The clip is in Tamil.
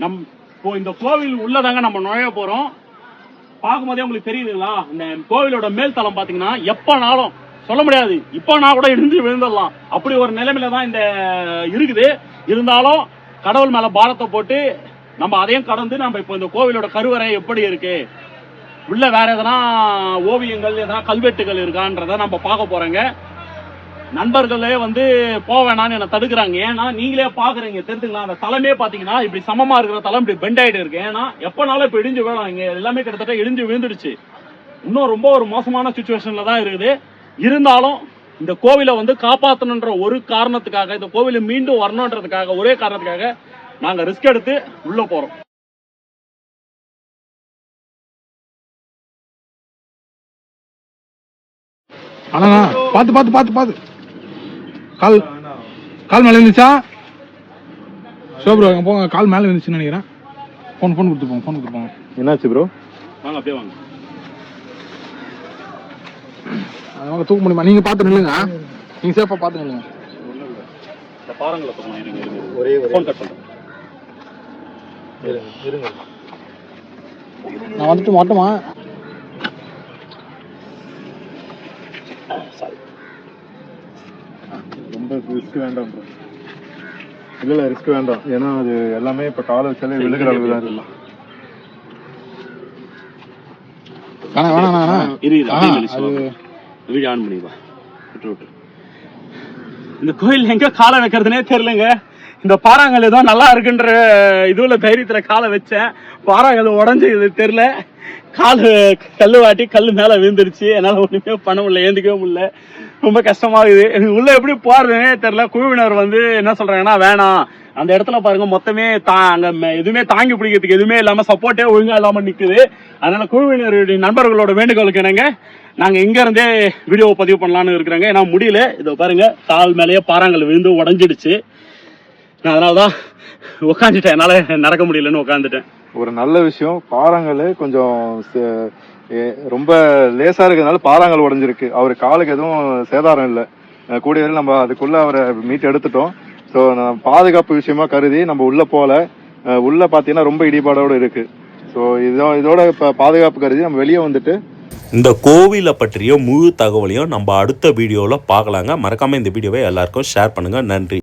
நம் இப்போ இந்த கோவில் உள்ளதாங்க நம்ம நுழைய போறோம். பார்க்கும்போதே உங்களுக்கு தெரியுதுங்களா? இந்த கோவிலோட மேல் தளம் பாத்தீங்கன்னா எப்பனாலும் சொல்ல முடியாது இப்போ நான் கூட இடிஞ்சு விழுந்துடலாம். அப்படி ஒரு நிலைமையில தான் இந்த இருக்குது. இருந்தாலும் கடவுள் மேல பாரத்தை போட்டு நம்ம அதையும் கடந்து நம்ம இப்போ இந்த கோவிலோட கருவறை எப்படி இருக்கு? உள்ள வேற எதனா ஓவியங்கள் எதனா கல்வெட்டுகள் இருக்கான்றத நம்ம பார்க்க போறோங்க. நண்பர்களே வந்து போவேணான்னு என்ன தடுக்கிறாங்க. ஏன்னா நீங்களே பாக்குறீங்க தெரிஞ்சுக்கலாம். அந்த தலைமே பாத்தீங்கன்னா இப்படி சமமா இருக்கிற தலம் இப்படி பெண்ட் ஆயிட்டு இருக்கு. ஏன்னா எப்பனாலும் இப்ப இடிஞ்சு விழலாம் இங்க எல்லாமே கிட்டத்தட்ட இடிஞ்சு விழுந்துடுச்சு. இன்னும் ரொம்ப ஒரு மோசமான சுச்சுவேஷன்ல தான் இருக்குது. இருந்தாலும் இந்த கோவிலை வந்து காப்பாற்றணுன்ற ஒரு காரணத்துக்காக இந்த கோவிலை மீண்டும் வரணுன்றதுக்காக ஒரே காரணத்துக்காக நாங்க ரிஸ்க் எடுத்து உள்ள போறோம். அண்ணா பார்த்து பார்த்து பார்த்து பார்த்து கால் கால் மேலே இருந்துச்சா? ஷோப்ரோ அங்கே போங்க. கால் மேலே இருந்துச்சுன்னு நினைக்கிறேன். ஃபோன் ஃபோன் கொடுத்து போங்க ஃபோன் கொடுத்து போங்க. என்னாச்சு ப்ரோ வாங்க அப்படியே வாங்க. அது வாங்க தூக்க முடியுமா? நீங்கள் பார்த்து நில்லுங்க. நீங்கள் சேஃபாக பார்த்து நில்லுங்க. ஒரே ஃபோன் கட் பண்ணுறேன் நான் வந்துட்டு மாட்டோமா? ரொம்ப ரிஸ்க் வேண்டாம் ப்ரோ இல்ல இல்ல ரிஸ்க் வேண்டாம். ஏன்னா அது எல்லாமே இப்ப கால வச்சாலே விழுகிற அளவு தான் இருக்கு. வேணாம் வேணாம் வேணாம். இரு, இரு, ஆ, அப்படியே நில்லு, சிவா. அது வீடியோ ஆன் பண்ணி வா விட்டு விட்டு இந்த கோயில் எங்க காலை வைக்கிறதுனே தெரியலங்க. இந்த பாறாங்கல் ஏதோ நல்லா இருக்குன்ற இதுல தைரியத்துல காலை வச்சேன். பாறாங்கல் உடஞ்சது தெரியல. கால் கல்லு வாட்டி கல் மேல விழுந்துருச்சு. என்னால ஒண்ணுமே பண்ண முடியல ஏந்திக்கவே முடியல. ரொம்ப கஷ்டமாக இருக்குது. எனக்கு உள்ள எப்படி போகிறதுனே தெரியல. குழுவினர் வந்து என்ன சொல்றாங்கன்னா வேணாம். அந்த இடத்துல பாருங்க மொத்தமே தா அங்க எதுவுமே தாங்கி பிடிக்கிறதுக்கு எதுவுமே இல்லாம சப்போர்ட்டே ஒழுங்கா இல்லாம நிக்குது. அதனால குழுவினருடைய நண்பர்களோட வேண்டுகோளுக்கு என்னங்க நாங்க இங்க இருந்தே வீடியோ பதிவு பண்ணலாம்னு இருக்கிறாங்க. ஏன்னா முடியல. இதோ பாருங்க கால் மேலேயே பாறாங்கல் விழுந்து உடஞ்சிடுச்சு. நான் அதனாலதான் உட்காந்துட்டேன் என்னால நடக்க முடியலன்னு உட்காந்துட்டேன் ஒரு நல்ல விஷயம். பாறாங்கல் கொஞ்சம் ரொம்ப லேசா இருக்கிறதுனால பாறாங்கல் உடைஞ்சிருக்கு. அவர் காலுக்கு எதுவும் சேதாரம் இல்லை. கூடிய நம்ம அதுக்குள்ள அவரை மீட் எடுத்துட்டோம். ஸோ பாதுகாப்பு விஷயமா கருதி நம்ம உள்ள போல அஹ், உள்ள பார்த்தீங்கன்னா ரொம்ப இடிபாடோட இருக்கு. ஸோ இதோ இதோட இப்போ பாதுகாப்பு கருதி நம்ம வெளியே வந்துட்டு இந்த கோவிலை பற்றிய முழு தகவலையும் நம்ம அடுத்த வீடியோவில் பார்க்கலாங்க. மறக்காமல் இந்த வீடியோவை எல்லாருக்கும் ஷேர் பண்ணுங்கள் நன்றி.